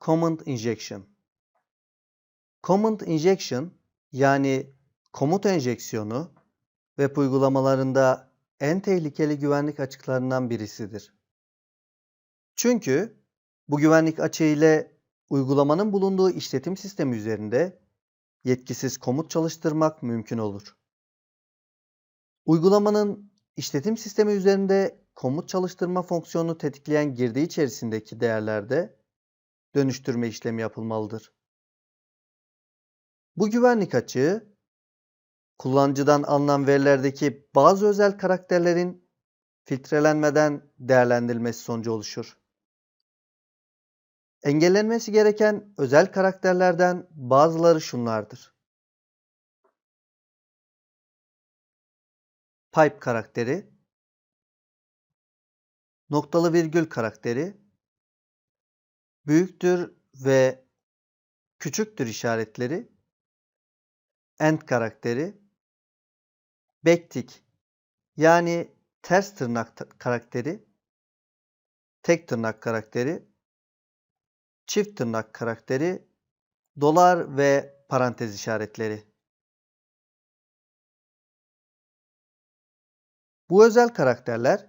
Command Injection Command Injection yani komut enjeksiyonu web uygulamalarında en tehlikeli güvenlik açıklarından birisidir. Çünkü bu güvenlik açığı ile uygulamanın bulunduğu işletim sistemi üzerinde yetkisiz komut çalıştırmak mümkün olur. Uygulamanın işletim sistemi üzerinde komut çalıştırma fonksiyonunu tetikleyen girdi içerisindeki değerlerde dönüştürme işlemi yapılmalıdır. Bu güvenlik açığı kullanıcıdan alınan verilerdeki bazı özel karakterlerin filtrelenmeden değerlendirilmesi sonucu oluşur. Engellenmesi gereken özel karakterlerden bazıları şunlardır. Pipe karakteri, noktalı virgül karakteri, büyüktür ve küçüktür işaretleri, end karakteri, backtick. Yani ters tırnak karakteri, tek tırnak karakteri, çift tırnak karakteri, dolar ve parantez işaretleri. Bu özel karakterler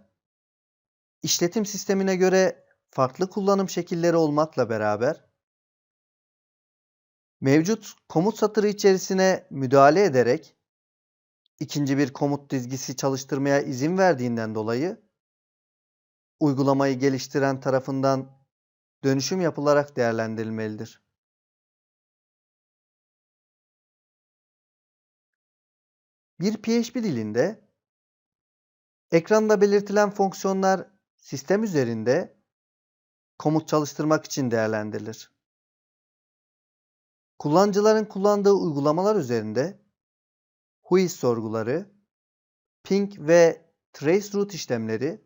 işletim sistemine göre farklı kullanım şekilleri olmakla beraber mevcut komut satırı içerisine müdahale ederek ikinci bir komut dizgisi çalıştırmaya izin verdiğinden dolayı uygulamayı geliştiren tarafından dönüşüm yapılarak değerlendirilmelidir. Bir PHP dilinde ekranda belirtilen fonksiyonlar sistem üzerinde komut çalıştırmak için değerlendirilir. Kullanıcıların kullandığı uygulamalar üzerinde whois sorguları, ping ve traceroute işlemleri,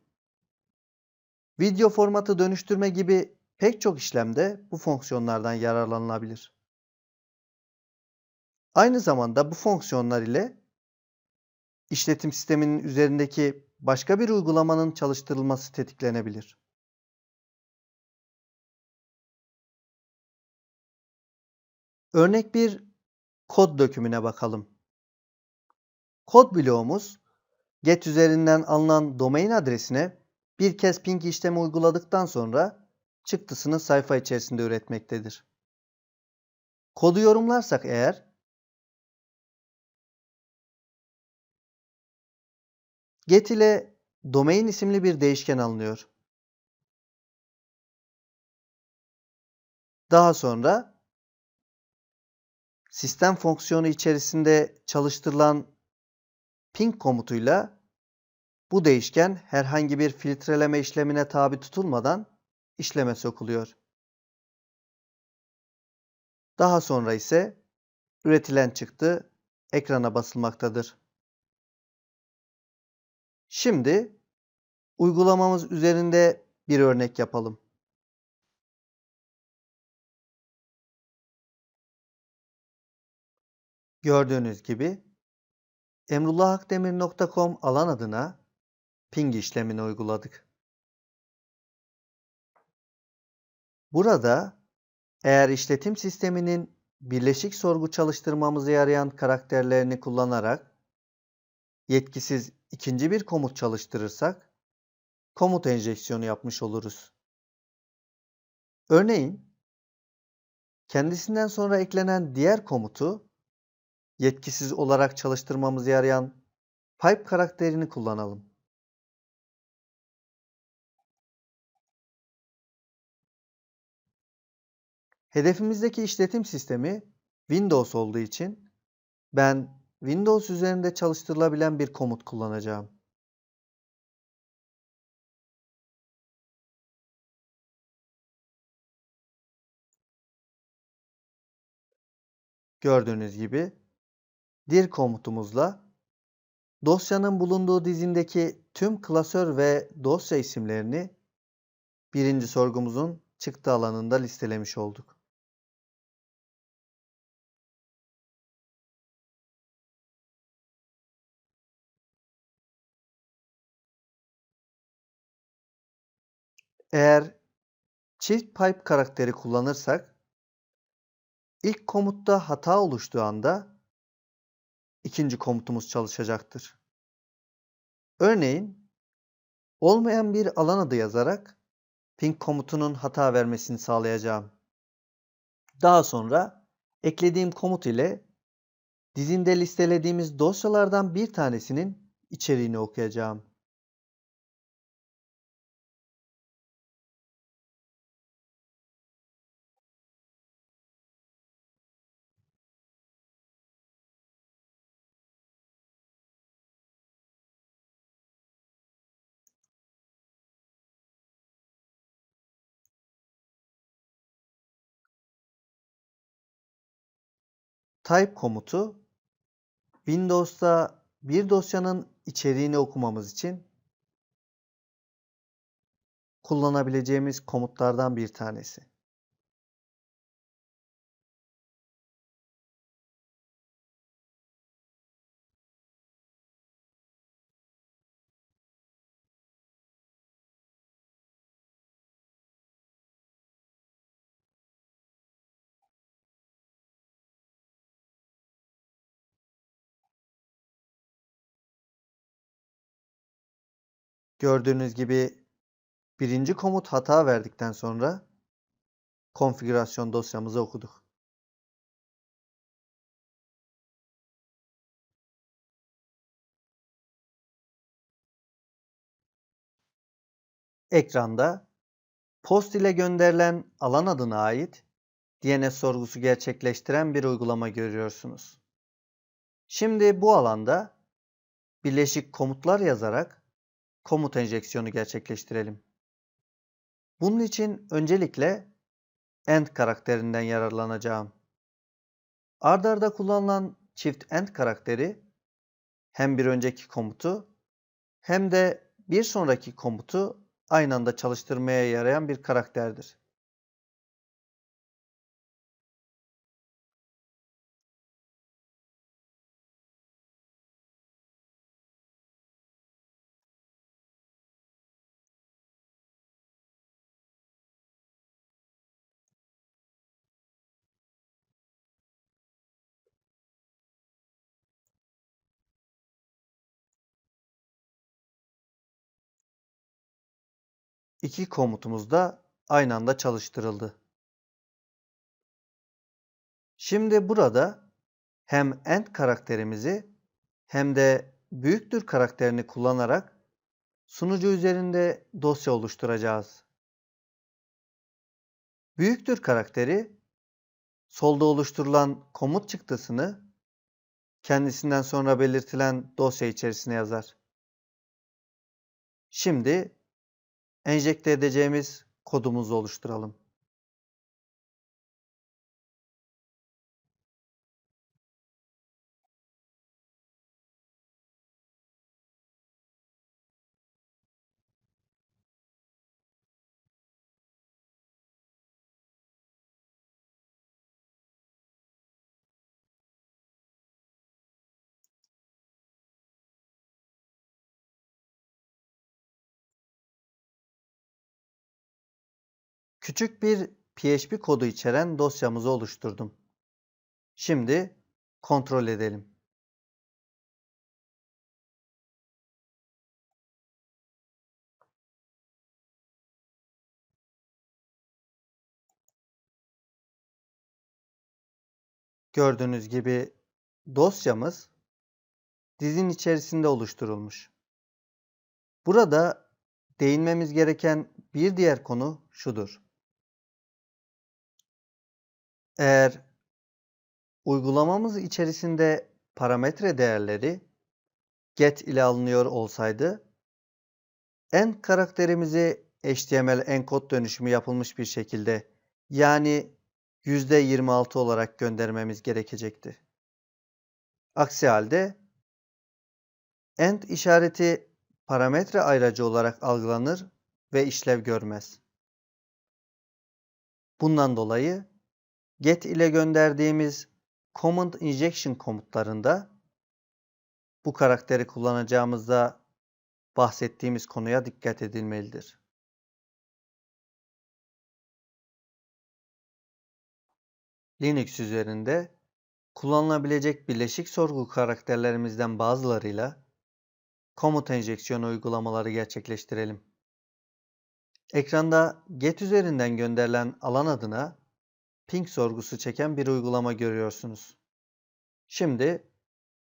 video formatı dönüştürme gibi pek çok işlemde bu fonksiyonlardan yararlanılabilir. Aynı zamanda bu fonksiyonlar ile işletim sisteminin üzerindeki başka bir uygulamanın çalıştırılması tetiklenebilir. Örnek bir kod dökümüne bakalım. Kod bloğumuz get üzerinden alınan domain adresine bir kez ping işlemi uyguladıktan sonra çıktısını sayfa içerisinde üretmektedir. Kodu yorumlarsak eğer get ile domain isimli bir değişken alınıyor. Daha sonra sistem fonksiyonu içerisinde çalıştırılan ping komutuyla bu değişken herhangi bir filtreleme işlemine tabi tutulmadan işleme sokuluyor. Daha sonra ise üretilen çıktı ekrana basılmaktadır. Şimdi uygulamamız üzerinde bir örnek yapalım. Gördüğünüz gibi emrullahakdemir.com alan adına ping işlemini uyguladık. Burada eğer işletim sisteminin birleşik sorgu çalıştırmamıza yarayan karakterlerini kullanarak yetkisiz ikinci bir komut çalıştırırsak komut enjeksiyonu yapmış oluruz. Örneğin kendisinden sonra eklenen diğer komutu yetkisiz olarak çalıştırmamıza yarayan pipe karakterini kullanalım. Hedefimizdeki işletim sistemi Windows olduğu için ben Windows üzerinde çalıştırılabilen bir komut kullanacağım. Gördüğünüz gibi dir komutumuzla dosyanın bulunduğu dizindeki tüm klasör ve dosya isimlerini birinci sorgumuzun çıktı alanında listelemiş olduk. Eğer Çift pipe karakteri kullanırsak ilk komutta hata oluştuğu anda ikinci komutumuz çalışacaktır. Örneğin olmayan bir alan adı yazarak ping komutunun hata vermesini sağlayacağım. Daha sonra eklediğim komut ile dizinde listelediğimiz dosyalardan bir tanesinin içeriğini okuyacağım. Type komutu Windows'ta bir dosyanın içeriğini okumamız için kullanabileceğimiz komutlardan bir tanesi. Gördüğünüz gibi birinci komut hata verdikten sonra konfigürasyon dosyamızı okuduk. Ekranda post ile gönderilen alan adına ait DNS sorgusu gerçekleştiren bir uygulama görüyorsunuz. Şimdi bu alanda birleşik komutlar yazarak komut enjeksiyonu gerçekleştirelim. Bunun için öncelikle end karakterinden yararlanacağım. Ardarda arda kullanılan çift end karakteri hem bir önceki komutu hem de bir sonraki komutu aynı anda çalıştırmaya yarayan bir karakterdir. İki komutumuz da aynı anda çalıştırıldı. Şimdi burada hem end karakterimizi hem de büyüktür karakterini kullanarak sunucu üzerinde dosya oluşturacağız. Büyüktür karakteri solda oluşturulan komut çıktısını kendisinden sonra belirtilen dosya içerisine yazar. Şimdi enjekte edeceğimiz kodumuzu oluşturalım. Küçük bir PHP kodu içeren dosyamızı oluşturdum. Şimdi kontrol edelim. Gördüğünüz gibi dosyamız dizin içerisinde oluşturulmuş. Burada değinmemiz gereken bir diğer konu şudur. Eğer uygulamamız içerisinde parametre değerleri get ile alınıyor olsaydı end karakterimizi HTML encode dönüşümü yapılmış bir şekilde yani %26 olarak göndermemiz gerekecekti. Aksi halde end işareti parametre ayracı olarak algılanır ve işlev görmez. Bundan dolayı get ile gönderdiğimiz command injection komutlarında bu karakteri kullanacağımızda bahsettiğimiz konuya dikkat edilmelidir. Linux üzerinde kullanılabilecek birleşik sorgu karakterlerimizden bazılarıyla komut enjeksiyonu uygulamaları gerçekleştirelim. Ekranda get üzerinden gönderilen alan adına ping sorgusu çeken bir uygulama görüyorsunuz. Şimdi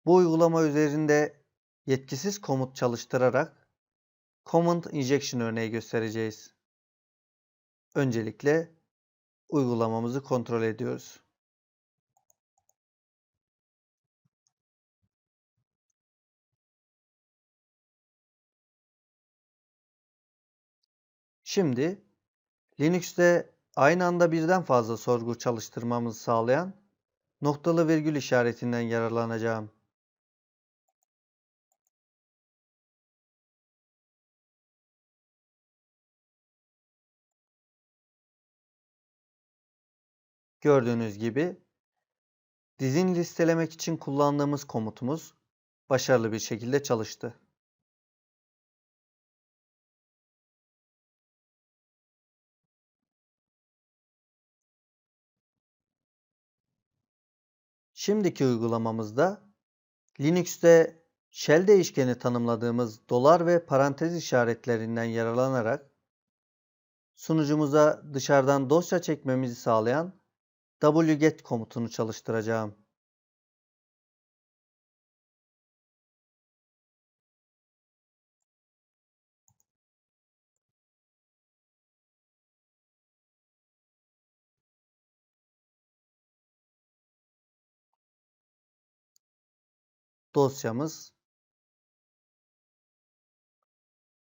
bu uygulama üzerinde yetkisiz komut çalıştırarak command injection örneği göstereceğiz. Öncelikle uygulamamızı kontrol ediyoruz. Şimdi Linux'te aynı anda birden fazla sorgu çalıştırmamızı sağlayan noktalı virgül işaretinden yararlanacağım. Gördüğünüz gibi dizin listelemek için kullandığımız komutumuz başarılı bir şekilde çalıştı. Şimdiki uygulamamızda Linux'te shell değişkeni tanımladığımız dolar ve parantez işaretlerinden yararlanarak sunucumuza dışarıdan dosya çekmemizi sağlayan wget komutunu çalıştıracağım. Dosyamız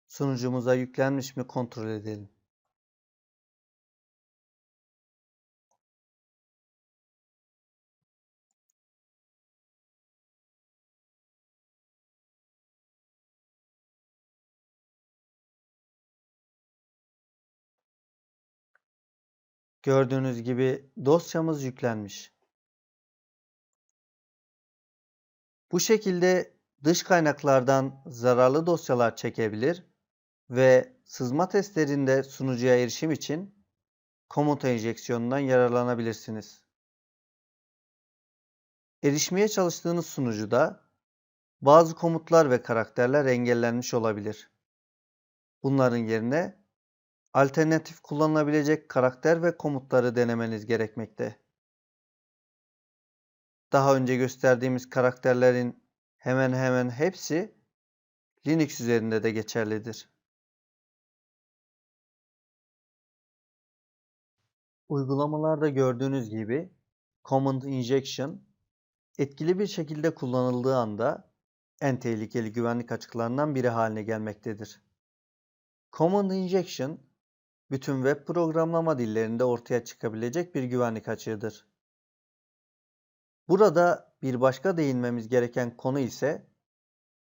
sunucumuza yüklenmiş mi kontrol edelim. Gördüğünüz gibi dosyamız yüklenmiş. Bu şekilde dış kaynaklardan zararlı dosyalar çekebilir ve sızma testlerinde sunucuya erişim için komut enjeksiyonundan yararlanabilirsiniz. Erişmeye çalıştığınız sunucuda bazı komutlar ve karakterler engellenmiş olabilir. Bunların yerine alternatif kullanılabilecek karakter ve komutları denemeniz gerekmekte. Daha önce gösterdiğimiz karakterlerin hemen hemen hepsi Linux üzerinde de geçerlidir. Uygulamalarda gördüğünüz gibi Command Injection etkili bir şekilde kullanıldığı anda en tehlikeli güvenlik açıklarından biri haline gelmektedir. Command Injection bütün web programlama dillerinde ortaya çıkabilecek bir güvenlik açığıdır. Burada bir başka değinmemiz gereken konu ise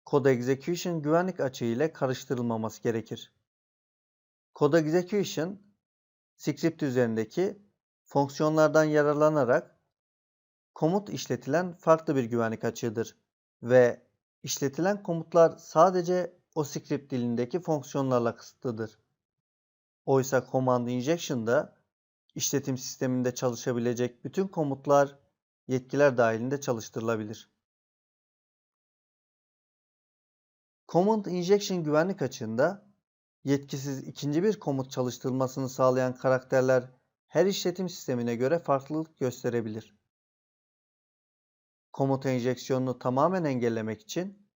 Code Execution güvenlik açığı ile karıştırılmaması gerekir. Code Execution, script üzerindeki fonksiyonlardan yararlanarak komut işletilen farklı bir güvenlik açığıdır ve işletilen komutlar sadece o script dilindeki fonksiyonlarla kısıtlıdır. Oysa Command Injection'da işletim sisteminde çalışabilecek bütün komutlar yetkiler dahilinde çalıştırılabilir. Command Injection güvenlik açığında yetkisiz ikinci bir komut çalıştırılmasını sağlayan karakterler her işletim sistemine göre farklılık gösterebilir. Komut enjeksiyonunu tamamen engellemek için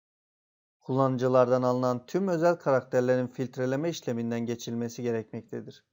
kullanıcılardan alınan tüm özel karakterlerin filtreleme işleminden geçilmesi gerekmektedir.